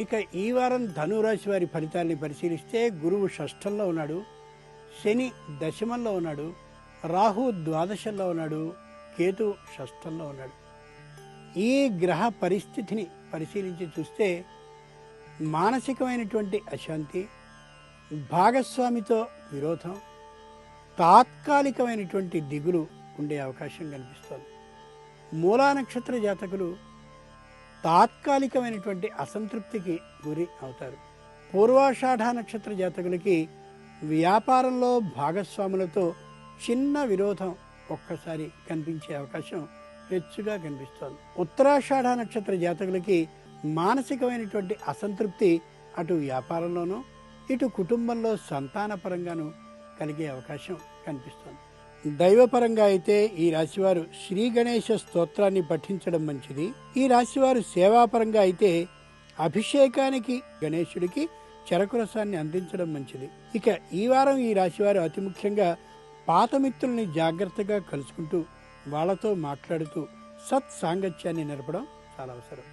ఇక ఈ వారం ధనురాశి వారి ఫలితాల్ని పరిశీలిస్తే గురువు షష్ఠంలో ఉన్నాడు శని దశమంలో ఉన్నాడు రాహు ద్వాదశంలో ఉన్నాడు కేతు షష్ఠంలో ఉన్నాడు. ఈ గ్రహ పరిస్థితిని పరిశీలించి చూస్తే మానసికమైనటువంటి అశాంతి భాగస్వామితో విరోధం తాత్కాలికమైనటువంటి దిగులు ఉండే అవకాశం కనిపిస్తోంది. మూలా నక్షత్ర జాతకులు తాత్కాలికమైనటువంటి అసంతృప్తికి గురి అవుతారు. పూర్వాషాఢ నక్షత్ర జాతకులకి వ్యాపారంలో భాగస్వాములతో చిన్న విరోధం ఒక్కసారి కనిపించే అవకాశం హెచ్చుగా కనిపిస్తోంది. ఉత్తరాషాఢ నక్షత్ర జాతకులకి మానసికమైనటువంటి అసంతృప్తి అటు వ్యాపారంలోనూ ఇటు కుటుంబంలో సంతానపరంగానూ కలిగే అవకాశం కనిపిస్తోంది. దైవపరంగా అయితే ఈ రాశివారు శ్రీ గణేశ స్తోత్రాన్ని పఠించడం మంచిది. ఈ రాశివారు సేవాపరంగా అయితే అభిషేకానికి గణేశుడికి చెరకు రసాన్ని అందించడం మంచిది. ఇక ఈ వారం ఈ రాశివారు అతి ముఖ్యంగా పాత మిత్రుల్ని జాగ్రత్తగా కలుసుకుంటూ వాళ్ళతో మాట్లాడుతూ సత్ సాంగత్యాన్ని నిలపడం చాలా అవసరం.